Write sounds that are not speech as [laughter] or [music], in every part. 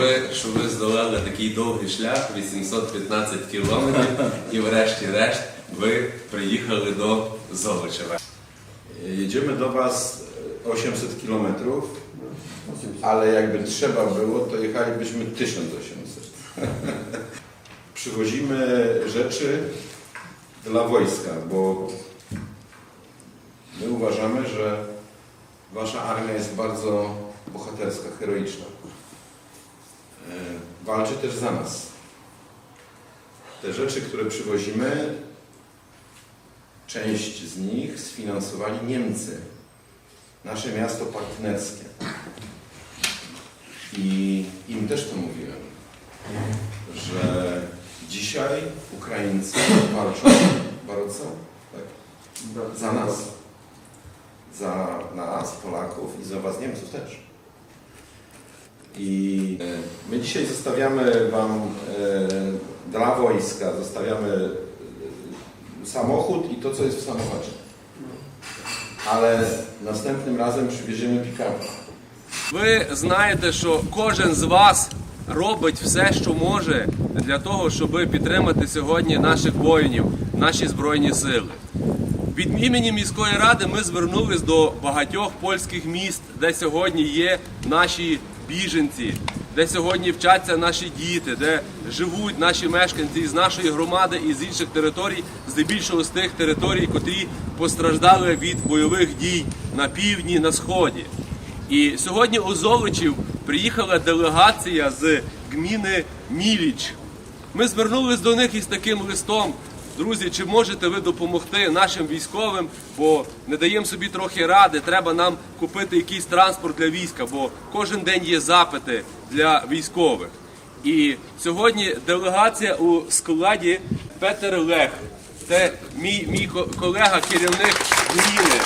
ви, що ви здолали такий довгий шлях, 815 кілометрів, і врешті-решт ви приїхали до Золочева. Jedziemy do Was e, 800 kilometrów, ale jakby trzeba było, to jechalibyśmy 1800. [laughs] Przywozimy rzeczy dla wojska, bo my uważamy, że Wasza armia jest bardzo bohaterska, heroiczna. E, Walczy też za nas. Te rzeczy, które przywozimy, Część z nich sfinansowali Niemcy, nasze miasto partnerskie. I im też to mówiłem, że dzisiaj Ukraińcy walczą bardzo tak, za nas. Za nas, Polaków i za Was, Niemców też. I e, my dzisiaj zostawiamy Wam e, dla wojska, zostawiamy e, samochód i to, co jest w samochodzie. Ale następnym razem przywieziemy pick-up. Ви знаєте, що кожен з вас робить все, що може для того, щоб підтримати сьогодні наших воїнів, наші збройні сили. Від імені міської ради ми звернулись до багатьох польських міст, де сьогодні є наші біженці, де сьогодні вчаться наші діти, де живуть наші мешканці із нашої громади і з інших територій, здебільшого з тих територій, котрі постраждали від бойових дій на півдні, на сході. І сьогодні у Золочів приїхала делегація з гміни Міліч. Ми звернулись до них із таким листом. Друзі, чи можете ви допомогти нашим військовим, бо не даємо собі трохи ради, треба нам купити якийсь транспорт для війська, бо кожен день є запити для військових. І сьогодні делегація у складі Петер Лех. Це мій, мій ко- колега, керівник гміни.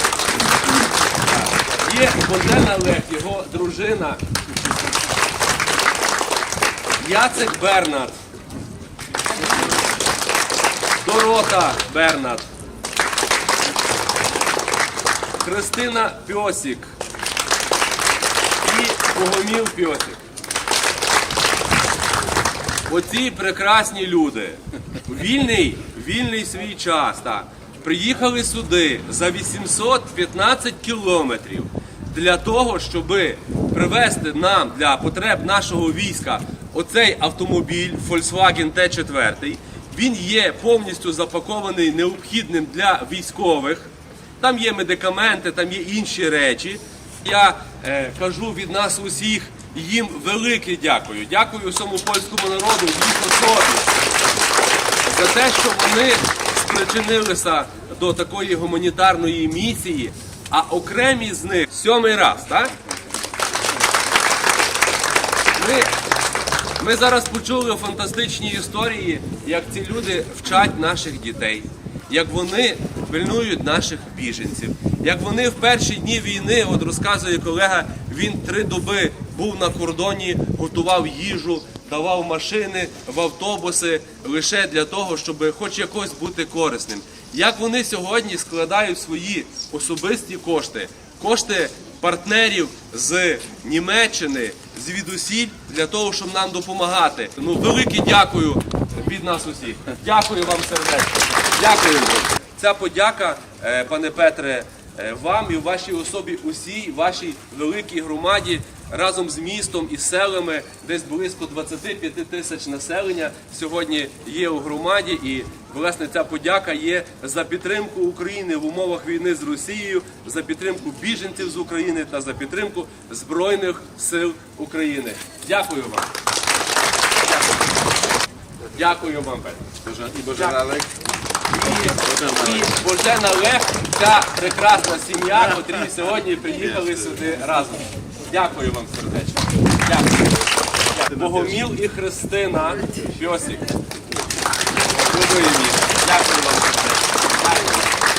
Є Божена Лех, його дружина. Яцек Бернард. Дорота Бернард. Христина Пьосік. І Богоміл Пьосік. Оці прекрасні люди. Вільний, вільний свій час. Так. Приїхали сюди за 815 кілометрів для того, щоб привезти нам для потреб нашого війська оцей автомобіль Volkswagen T4. Він є повністю запакований необхідним для військових. Там є медикаменти, там є інші речі. Я е, кажу від нас усіх їм велике дякую. Дякую всьому польському народу, їх особі за те, що вони спричинилися до такої гуманітарної місії, а окремі з них сьомий раз, так? Ми, ми зараз почули фантастичні історії, як ці люди вчать наших дітей, як вони пильнують наших біженців, як вони в перші дні війни, от розказує колега, він три доби був на кордоні, готував їжу, давав машини в автобуси лише для того, щоб хоч якось бути корисним. Як вони сьогодні складають свої особисті кошти, кошти партнерів з Німеччини, звідусіль для того, щоб нам допомагати. Ну, велике дякую від нас усіх. Дякую вам сердечно. Дякую. Ця подяка, е, пане Петре, е, вам і вашій особі усій вашій великій громаді разом з містом і селами, десь близько 25 тисяч населення сьогодні є у громаді. І власне ця подяка є за підтримку України в умовах війни з Росією, за підтримку біженців з України та за підтримку Збройних сил України. Дякую вам. Дякую вам, Петро. I Bożena І Божена Лех, ця прекрасна сім'я, котрі сьогодні приїхали сюди разом. Дякую вам сердечно. Дякую. Богоміл і Христина міри. Дякую вам сердечно.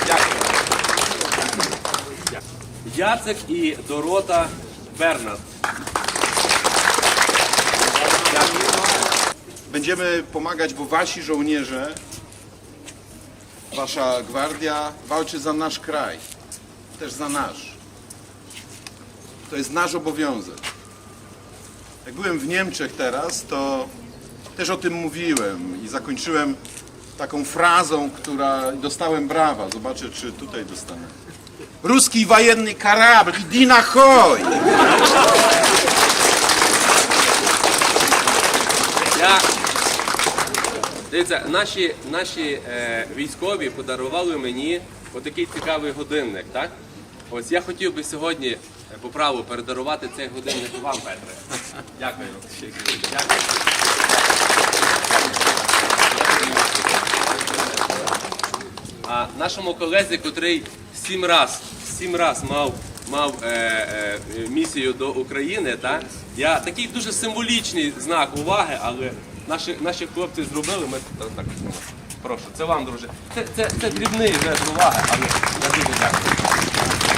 Дякую. Дякую. Яцек і Дорота Бернард. Będziemy pomagać, bo wasi żołnierze, wasza gwardia walczy za nasz kraj, też za nasz. To jest nasz obowiązek. Jak byłem w Niemczech teraz, to też o tym mówiłem i zakończyłem taką frazą, która dostałem brawa. Zobaczę, czy tutaj dostanę. Ruski wojenny karabl, idina hoj! Дивіться, наші, наші е, військові подарували мені отакий цікавий годинник, так? Ось я хотів би сьогодні е, по праву передарувати цей годинник вам, Петре. Дякую. Дякую. А нашому колезі, котрий сім раз, сім раз мав, мав е, е, місію до України, та, я такий дуже символічний знак уваги, але наші, наші хлопці зробили. Ми так, прошу, це вам, друже. Це, це, це дрібний жест уваги, але я дуже дякую.